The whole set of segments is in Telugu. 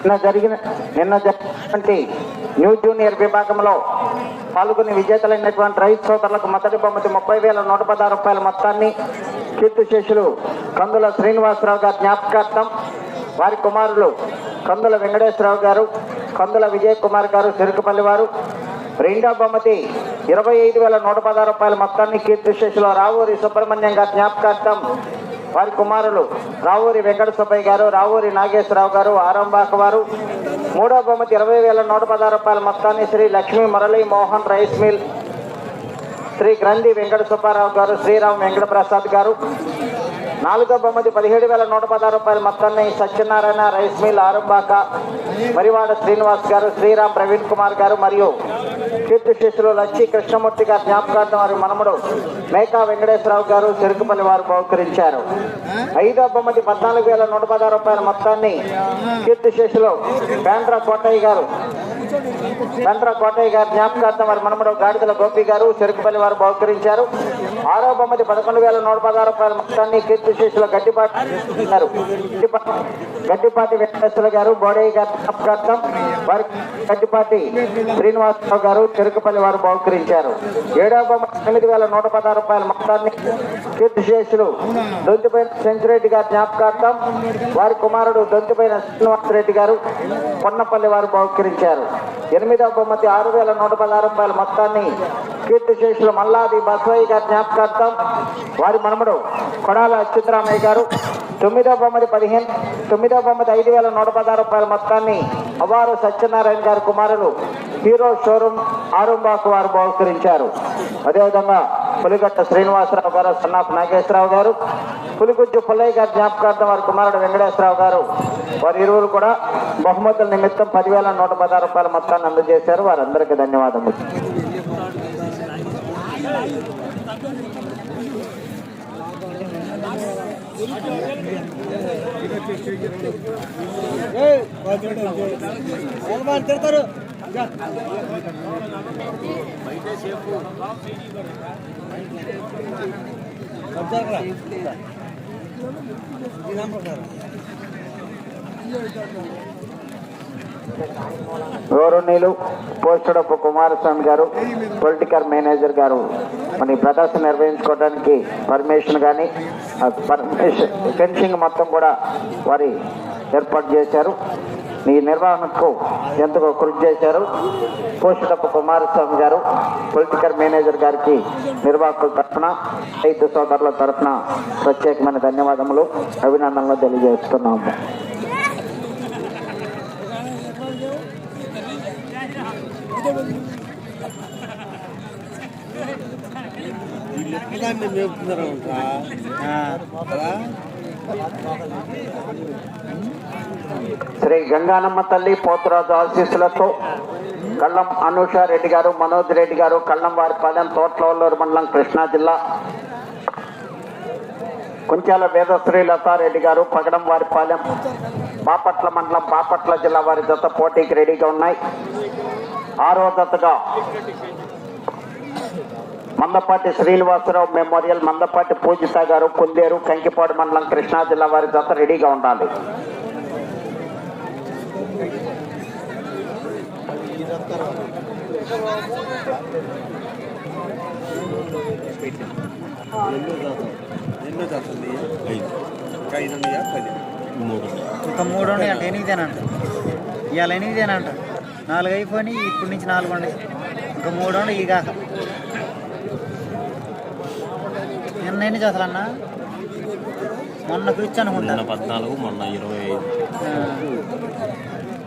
నిన్న జరిగిన నిన్న జరిగినటువంటి న్యూ జూనియర్ విభాగంలో పాల్గొని విజేతలైనటువంటి రైతు సోదరులకు మొదటి బహుమతి ముప్పై వేల నూట పదహారు రూపాయల మొత్తాన్ని కీర్తి శేషులు కందుల శ్రీనివాసరావు గారి జ్ఞాపకార్థం వారి కుమారులు కందుల వెంకటేశ్వరరావు గారు కందుల విజయ్ కుమార్ గారు చెరుకుపల్లి వారు. రెండో బహుమతి ఇరవై ఐదు వేల నూట పదహారు రూపాయల మొత్తాన్ని కీర్తి శేషులు రావూరి సుబ్రహ్మణ్యం గారి జ్ఞాపకార్థం వారి కుమారులు రావూరి వెంకట సుబ్బయ్య గారు రావూరి నాగేశ్వరరావు గారు ఆరంబాక వారు. మూడో బహుమతి ఇరవై వేల నూట పదహారు రూపాయల మొత్తాన్ని శ్రీ లక్ష్మీ మురళీ మోహన్ రైస్ మిల్ శ్రీ గ్రంథి వెంకట సుబ్బారావు గారు శ్రీరామ్ వెంకట ప్రసాద్ గారు. నాలుగో బహుమతి పదిహేడు వేల నూట పదహారు రూపాయల మొత్తాన్ని సత్యనారాయణ రైస్ మిల్ ఆరంబాక మరివాడ శ్రీనివాస్ గారు శ్రీరామ్ ప్రవీణ్ కుమార్ గారు మరియు కీర్తి శిష్యులు లచ్చి కృష్ణమూర్తి గారు జ్ఞాపకార్థం వారి మనముడు మేకా వెంకటేశ్వరరావు గారు చెరుకుపల్లి వారు బహుకరించారు. ఐదో బహుమతి పద్నాలుగు వేల నూట పదహారు రూపాయల మొత్తాన్ని కీర్తి శిష్యులు పేండ్ర కోటయ్య గారు పేండ్ర కోటయ్య గారి జ్ఞాపకార్థం వారి మనముడు గాడిదల గోపి గారు చెరుకుపల్లి వారు బహుకరించారు. ఆరో బొమ్మది పదకొండు వేల నూట పదహారు రూపాయల మొత్తాన్ని కీర్తి శిష్యుల గడ్డిపాటి గడ్డిపాటి వెంకటేశ్వర గారు బోడయ్య గారి జ్ఞాపకార్థం వారి గడ్డిపాటి శ్రీనివాసరావు గారు చెరుకుపల్లి వారు బహుకరించారు. ఏడో బహుమతి తొమ్మిది వేల నూట పదహారు రూపాయల మొత్తాన్ని కీర్తి శేషులు దొంతిపైన సెంచురెడ్డి గారి జ్ఞాపకార్థం వారి కుమారుడు దొంతిపైన శ్రీనివాసరెడ్డి గారు పొన్నపల్లి వారు బహుకరించారు. ఎనిమిదవ బహుమతి ఆరు వేల నూట పదహారు రూపాయల మొత్తాన్ని కీర్తి శేషులు మల్లాది బసవయ్య గారి జ్ఞాపకార్థం వారి మనముడు కొడాల అచ్యుతరామయ్య గారు. తొమ్మిదవ బొమ్మది పదిహేను. తొమ్మిదవ బొమ్మది ఐదు వేల నూట పదహారు రూపాయల మొత్తాన్ని అవారు సత్యనారాయణ గారి కుమారులు హీరో షోరూమ్ ఆరుంబాకు వారు బహుకరించారు. అదేవిధంగా పులిగట్ట శ్రీనివాసరావు గారు సన్నాపు నాగేశ్వరరావు గారు పులిగుజ్జు పుల్లయ్య గారి జ్ఞాపకార్థం వారి కుమారుడు వెంకటేశ్వరరావు గారు. వారి ఇరువురు కూడా బహుమతుల నిమిత్తం పదివేల నూట పదహారు రూపాయల మొత్తాన్ని అందజేశారు. వారందరికీ ధన్యవాదములు. తిడతారు. గౌరవనీయులు ఆఫ్ కుమారస్వామి గారు పొలిటికల్ మేనేజర్ గారు మన ఈ ప్రదర్శన నిర్వహించుకోవడానికి పర్మిషన్ కానీ పర్మిషన్ ఫెన్సింగ్ మొత్తం కూడా వారి ఏర్పాటు చేశారు. ఈ నిర్వహణకు ఎంతగా కృషి చేశారు? పోస్టుడప్పు కుమారస్వామి గారు పొలిటికల్ మేనేజర్ గారికి నిర్వాహకుల తరఫున రైతు సోదరుల తరఫున ప్రత్యేకమైన ధన్యవాదములు అభినందనలు తెలియజేస్తున్నాము. దాన్ని మేపుతున్నారు శ్రీ గంగానమ్మ తల్లి పోతురాజు ఆశీస్సులతో కళ్ళం అనూష రెడ్డి గారు మనోజ్ రెడ్డి గారు కళ్ళం వారిపాలెం తోట్లవల్లూరు మండలం కృష్ణా జిల్లా. కుంచాల వేదశ్రీ లతారెడ్డి గారు పగడం వారిపాలెం బాపట్ల మండలం బాపట్ల జిల్లా వారి జత పోటీకి రెడీగా ఉన్నాయి. ఆరో జతగా మందపాటి శ్రీనివాసరావు మెమోరియల్ మందపాటి పూజిత గారు కుందేరు కంకిపాడు మండలం కృష్ణా జిల్లా వారి జత రెడీగా ఉండాలి. ఇంకా మూడు ఇంకా ఉన్నాయి అంట ఎనిమిదేనంట ఇవాళ ఎనిమిదేనంట నాలుగు అయిపోయి ఇప్పటి నుంచి నాలుగు ఉన్నాయి. ఇంకా మూడు ఉన్నాయి ఈ కాక నిన్న ఎన్ని చేస్తాలన్నా మొన్న పిచ్చి అనుకుంటా పద్నాలుగు మొన్న ఇరవై ఐదు.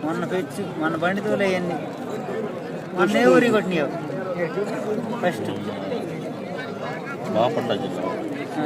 మొన్న పిచ్చి మొన్న బండి తోలే ఎన్ని మొన్నే ఊరి కొట్టినావు ఫస్ట్ పడ్డా చూసాం ఆ,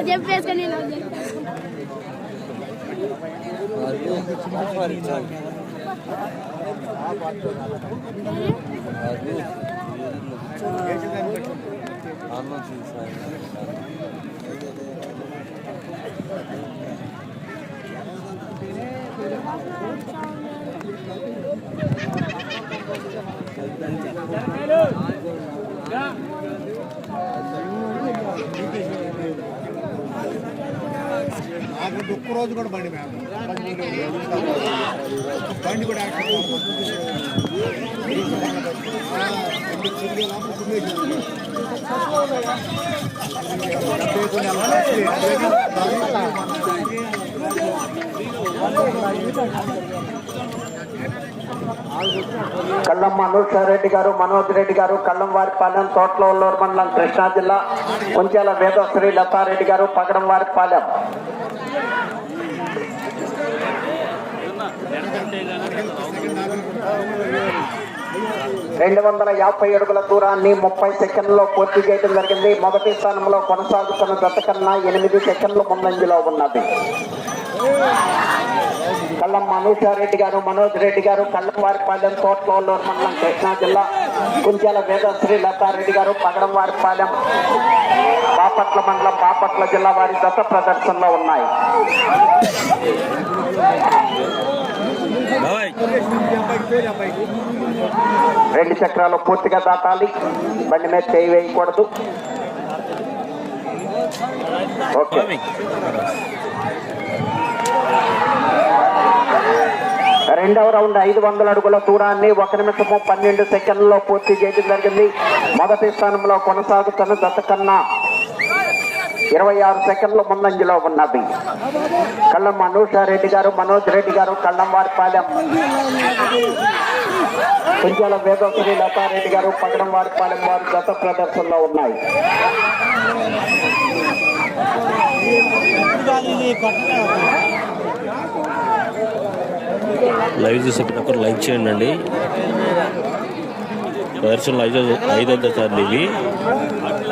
Hocam biraz kanayla hocam. Anlatın sen. Hello. Yeah. అక్కడ ఒక్క రోజు కూడా బండి మేము బండి కూడా కళ్ళం మనోజ్ గారు మనోజ్ రెడ్డి గారు కళ్ళం వారిపాలెం తోటలూరు మండలం కృష్ణా జిల్లా కొంచెల వేదశ్రీ లతారెడ్డి గారు పగడం వారిపాలెం రెండు వందల యాభై అడుగుల దూరాన్ని ముప్పై సెకండ్లో పూర్తి చేయడం జరిగింది. మొదటి స్థానంలో కొనసాగుతున్న జత కన్నా ఎనిమిది సెకండ్లు ముందంజలో ఉన్నది. కళ్ళం మనోషారెడ్డి గారు మనోజ్ రెడ్డి గారు కళ్ళవారిపాలెం తోటలూరు మండలం కృష్ణా జిల్లా కుంచాల వేదశ్రీ లతారెడ్డి గారు పగడంవారిపాలెం బాపట్ల మండలం బాపట్ల జిల్లా వారి దశ ప్రదర్శనలో ఉన్నాయి. రెండు చక్రాలు పూర్తిగా దాటాలి. బండి మీద చేయి వేయకూడదు. ఓకే. రెండవ రౌండ్ ఐదు వందల అడుగుల దూరాన్ని ఒక నిమిషము పన్నెండు సెకండ్లలో పూర్తి చేయడం జరిగింది. మొదటి స్థానంలో కొనసాగుతున్న దశ కన్నా ఇరవై ఆరు సెకండ్ల ముందంజలో ఉన్నది కళ్ళం మనోషారెడ్డి గారు మనోజ్ రెడ్డి గారు కళ్ళం వారిపాలెం కుంజాల వేదోశ్రీ లతారెడ్డి గారు పగడం వారిపాలెం వారు గత ప్రదర్శనలో ఉన్నాయి లైవ్ చూసే ప్రతి ఒక్కరు లైక్ చేయండి అండి ప్రదర్శనలు ఐదు ఐదో సార్లు ఇవి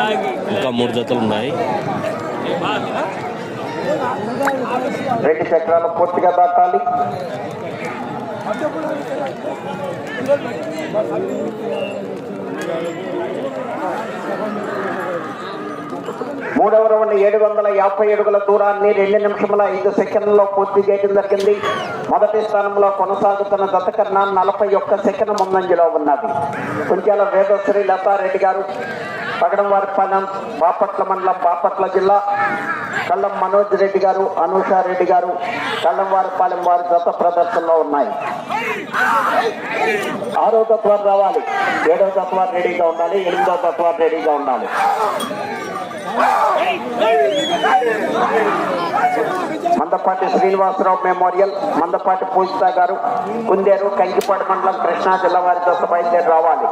ఇంకా మూడు జతలు ఉన్నాయి. రెండు చక్రాలు పూర్తిగా దాటాలి. మూడవ రౌండ్ ఏడు వందల యాభై అడుగుల దూరాన్ని రెండు నిమిషముల ఐదు సెకండ్లలో పూర్తి చేయడం జరిగింది. మొదటి స్థానంలో కొనసాగుతున్న కన్నా నలభై ఒక్క సెకండ్ ముందంజలో ఉన్నది. కుంచాల వేదశ్రీ లతారెడ్డి గారు. పగడంవారిపాలెం బాపట్ల మండలం బాపట్ల జిల్లా. కళ్ళం మనోజ్ రెడ్డి గారు అనూషారెడ్డి గారు కళ్ళంవారిపాలెం వారి గత ప్రదర్శనలో ఉన్నాయి. ఆరో తత్వాలు రావాలి. ఏడవ తత్వాలు రెడీగా ఉండాలి. ఎనిమిదో తత్వాలు రెడీగా ఉండాలి. మందపాటి శ్రీనివాసరావు మెమోరియల్ మందపాటి పూజిత గారు కుందేరు కంకిపాడు మండలం కృష్ణా జిల్లా వారి దశ బయలుదేరి రావాలి.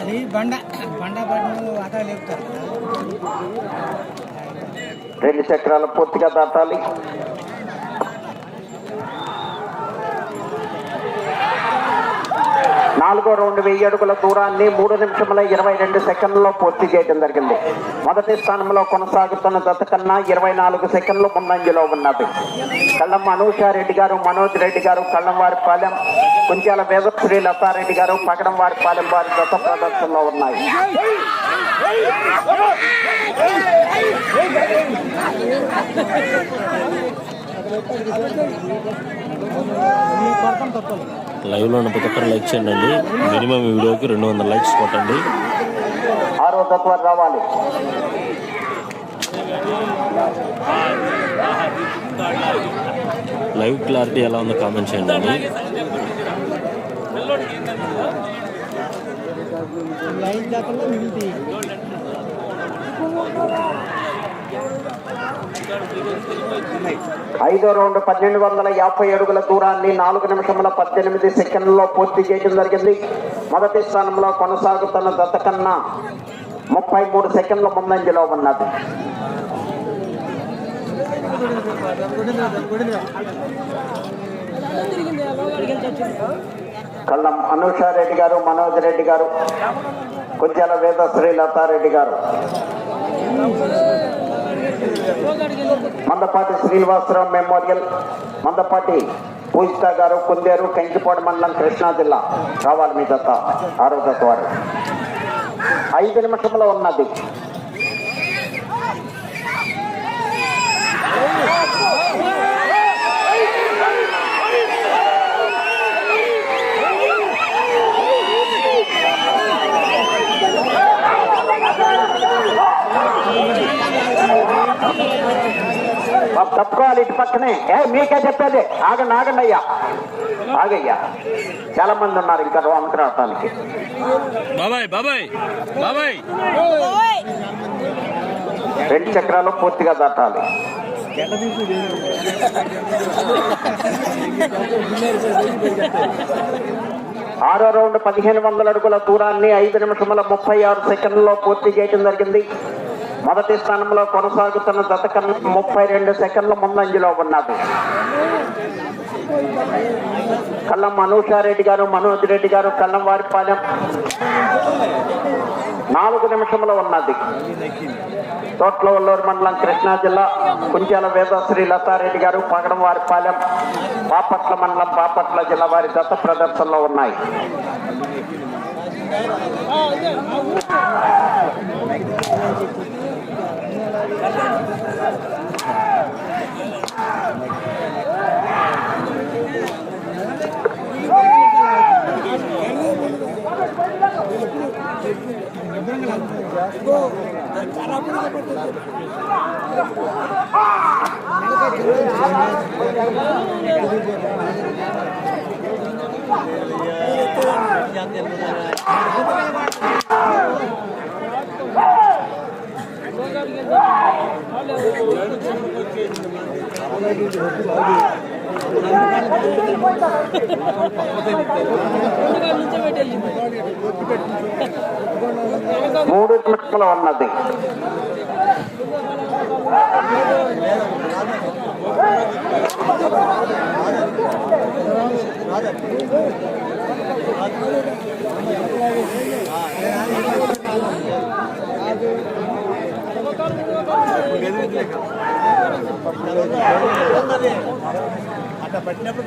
అది బండ బండ పడిన ఆటో లేపుతారు. రెండు చక్రాలు పూర్తిగా దాటాలి. నాలుగో రౌండ్ వెయ్యి అడుగుల దూరాన్ని మూడు నిమిషముల ఇరవై రెండు సెకండ్లలో పూర్తి చేయడం జరిగింది. మొదటి స్థానంలో కొనసాగుతున్న జత కన్నా ఇరవై నాలుగు సెకండ్లు ముందంజలో ఉన్నది. కళ్ళం అనూషారెడ్డి గారు మనోజ్ రెడ్డి గారు కళ్ళం వారి పాలెం కుంచాల వేదశ్రీ లతారెడ్డి గారు పగడంవారిపాలెం వారి పాలెం వారి జత ప్రదర్శనలో ఉన్నాయి. లైవ్లో ఉన్న ప్రతి ఒక్కరు లైక్ చేయండి. మినిమం ఈ వీడియోకి రెండు వందల లైక్స్ కొట్టండి. ఆరో తత్వాలు రావాలి. లైవ్ క్లారిటీ ఎలా ఉందో కామెంట్ చేయండి. లైన్ జాతరలో మిగులుతాయి ఐదో రౌండ్ పన్నెండు వందల యాభై అడుగుల దూరాన్ని నాలుగు నిమిషముల పద్దెనిమిది సెకండ్లలో పూర్తి చేయడం జరిగింది. మొదటి స్థానంలో కొనసాగుతున్న దత్త కన్నా ముప్పై మూడు సెకండ్ల ముందంజలో ఉన్నది. కళ్ళం అనూషారెడ్డి గారు మనోజ్ రెడ్డి గారు కుంచెల వేదశ్రీ లతారెడ్డి గారు. మందపాటి శ్రీనివాసరావు మెమోరియల్ మందపాటి పూజిత గారు కుందేరు కంకిపాడు మండలం కృష్ణా జిల్లా రావాలి మీ దత్త ఆరో దత్త వారు. ఐదు నిమిషంలో ఉన్నది. బాబు, తప్పుకోవాలి ఇటు పక్కనే. ఏ మీకే చెప్పేది. ఆగండి ఆగండి అయ్యా. ఆగయ్యా. చాలా మంది ఉన్నారు ఇంకా లోనికి రావటానికి బాబాయ్ బాబాయ్ బాబాయ్. రెండు చక్రాలు పూర్తిగా దాటాలి. ఆరో రౌండ్ పదిహేను వందల అడుగుల దూరాన్ని ఐదు నిమిషముల ముప్పై ఆరు సెకండ్లలో పూర్తి చేయడం జరిగింది. మొదటి స్థానంలో కొనసాగుతున్న జత కన్నా ముప్పై రెండు సెకండ్ల ముందంజలో ఉన్నది. కళ్ళం మనోషారెడ్డి గారు మనోజ్ రెడ్డి గారు కళ్ళం వారిపాలెం. నాలుగు నిమిషంలో ఉన్నది. తోట్ల ఒల్లూరు మండలం కృష్ణా జిల్లా కుంచాల వేదశ్రీ లతారెడ్డి గారు పగడం వారిపాలెం బాపట్ల మండలం బాపట్ల జిల్లా వారి దత్త ప్రదర్శనలో ఉన్నాయి. Jangan lupa మూడు నిమిషంలో ఉన్నది. అట్లా పట్టినప్పుడు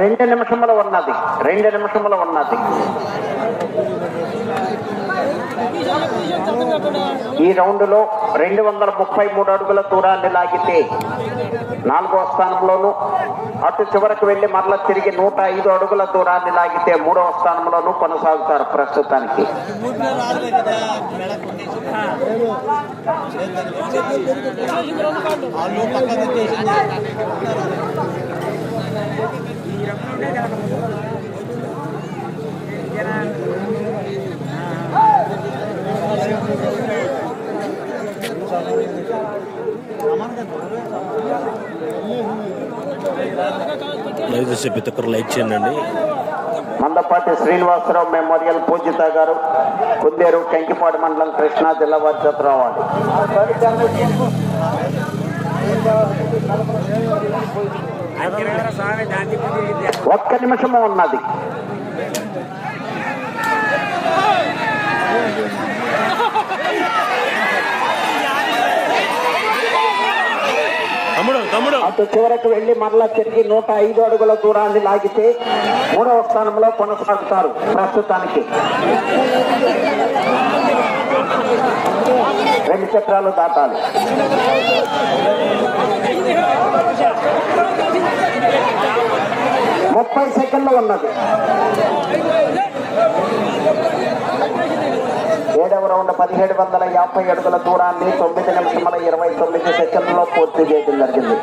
రెండు నిమిషములు ఉన్నది. రెండు నిమిషములు ఉన్నది. ఈ రౌండ్లో రెండు వందల ముప్పై మూడు అడుగుల దూరాన్ని లాగితే నాలుగో స్థానంలోను అటు చివరకు వెళ్ళి మరల తిరిగి నూట ఐదు అడుగుల దూరాన్ని లాగితే మూడవ స్థానంలోను కొనసాగుతారు ప్రస్తుతానికి Yeah పక్కన చేసింది లైవ్ చూసే ప్రతి ఒక్కరు లైక్ చేయండి. మందపాటి శ్రీనివాసరావు మెమోరియల్ పూజిత గారు కుందేరు కంకిపాడు మండలం కృష్ణా జిల్లా వారి జత రావాలి ఒక్క నిమిషము ఉన్నది. అటు చివరకు వెళ్ళి మరలా తిరిగి నూట ఐదు అడుగుల దూరాన్ని లాగితే మూడవ స్థానంలో కొనసాగుతారు ప్రస్తుతానికి. రెండు చక్రాలు దాటాలి. ముప్పై సెకండ్లు ఉన్నది. ఏడవ రౌండ్ పదిహేడు వందల యాభై అడుగుల దూరాన్ని తొమ్మిది నిమిషముల ఇరవై తొమ్మిది సెకండ్లలో పూర్తి చేయడం జరిగింది.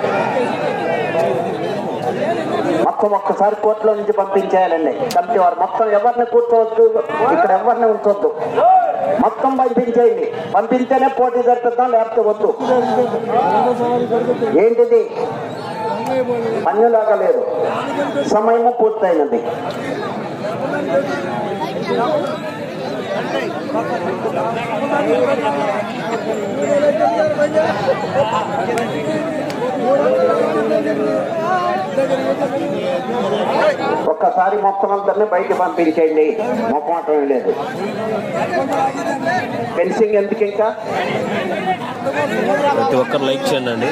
మొత్తం ఒక్కసారి కోర్టులో నుంచి పంపించేయాలండి. కమిటీ వారు మొత్తం ఎవరిని కూర్చోవద్దు ఇక్కడ ఎవరిని ఉంచొద్దు. మొత్తం పంపించేయండి. పంపించేనే పోటీ జరుపుతాం లేకపోతే వద్దు? ఏంటిది? పన్నులాగా లేదు. సమయము పూర్తయినది. ఒక్కసారి మొత్తం అందరినీ బయట పంపించేయండి. మొక్కమాటం లేదు. ఫెన్సింగ్ ఎందుకు ఇంకా ప్రతి ఒక్కరు లైక్ చేయండి.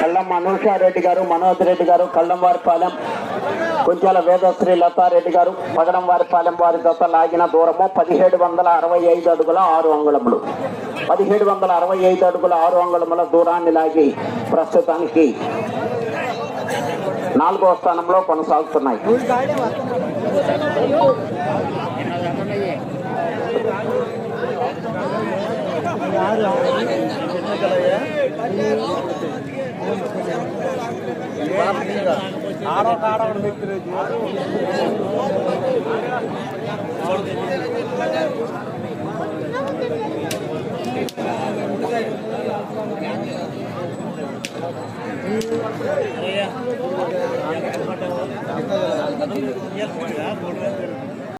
కళ్ళం అనూషారెడ్డి గారు మనోజ్ రెడ్డి గారు కళ్ళంవారిపాలెం కొంచెల వేదశ్రీ లతారెడ్డి గారు పగడం వారిపాలెం వారి దశ లాగిన దూరము పదిహేడు వందల అరవై ఐదు అడుగుల ఆరు అంగుళములు. పదిహేడు వందల అరవై ఐదు అడుగుల ఆరు అంగుళముల దూరాన్ని లాగి ప్రస్తుతానికి నాలుగో స్థానంలో కొనసాగుతున్నాయి. ఆడో కాడ వ్యక్తి అయ్యా